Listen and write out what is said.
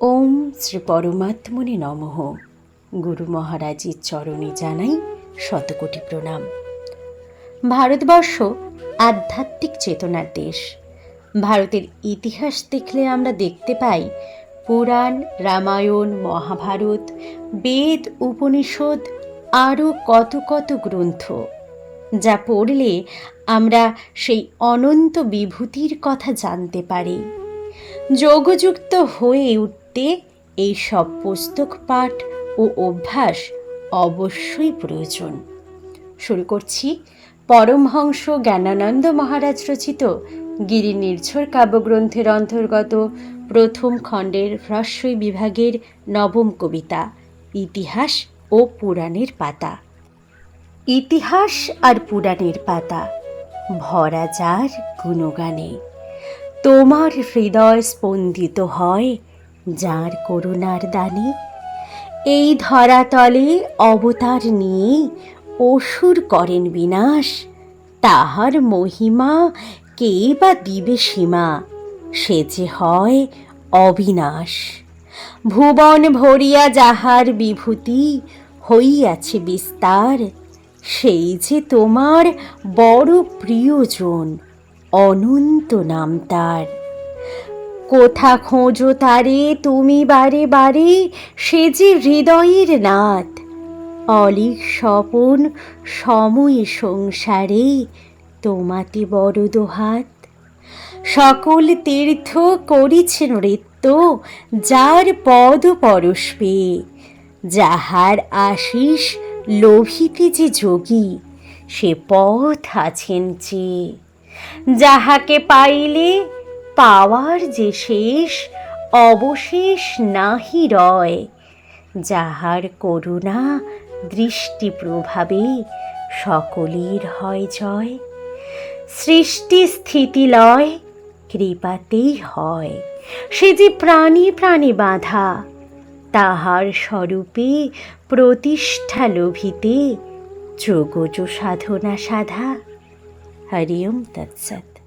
ওম শ্রী পরমাত্মনে নমঃ। গুরু মহারাজের চরণে জানাই শতকোটি প্রণাম। ভারতবর্ষ আধ্যাত্মিক চেতনার দেশ। ভারতের ইতিহাস দেখলে আমরা দেখতে পাই, পুরাণ, রামায়ণ, মহাভারত, বেদ, উপনিষদ আরও কত কত গ্রন্থ। যা পড়লে আমরা সেই অনন্ত বিভূতির কথা জানতে পারি। যোগযুক্ত হয়ে উঠতে এই সব পুস্তক পাঠ ও অভ্যাস অবশ্যই প্রয়োজন। শুরু করছি। পরমহংস জ্ঞানানন্দ মহারাজ রচিত গিরি নির্ঝর কাব্যগ্রন্থের অন্তর্গত প্রথম খণ্ডের হ্রস্বই বিভাগের নবম কবিতা, ইতিহাস ও পুরাণের পাতা। ইতিহাস আর পুরাণের পাতা, ভরা যার গুণগানে। তোমার হৃদয় স্পন্দিত হয় যার করুণার দানে, এই ধরাতলে অবতার নিয়ে অসুর করেন বিনাশ। তাহার মহিমা কে বা দিবে সীমা, সে যে হয় অবিনাশ। ভুবন ভরিয়া যাহার বিভূতি হইয়াছে বিস্তার, সেই যে তোমার বড় প্রিয়জন অনন্ত নাম তার। কোথা খোঁজো তারে? তুমি বারে বারে সে যে হৃদয়ের নাথ অলিক স্বপন সময় সংসারে, তোমাতে বড় দোহাত। সকল তীর্থ করিছে নৃত্য যার পদ পরশ পেয়ে। যাহার আশিস লোভিতে যে যোগী, সে পথ আছেন চেয়ে। যাহাকে পাইলে পাওয়ার যে শেষ, অবশেষ নাহি রয়। যাহার করুণা দৃষ্টি প্রভাবে সকলের হয় জয়। সৃষ্টি স্থিতি লয়, কৃপাতেই হয়। সে যে প্রাণী প্রাণী বাঁধা, তাহার স্বরূপে প্রতিষ্ঠা লোভিতে যোগজ সাধনা সাধা। হরি ওম তৎসৎ।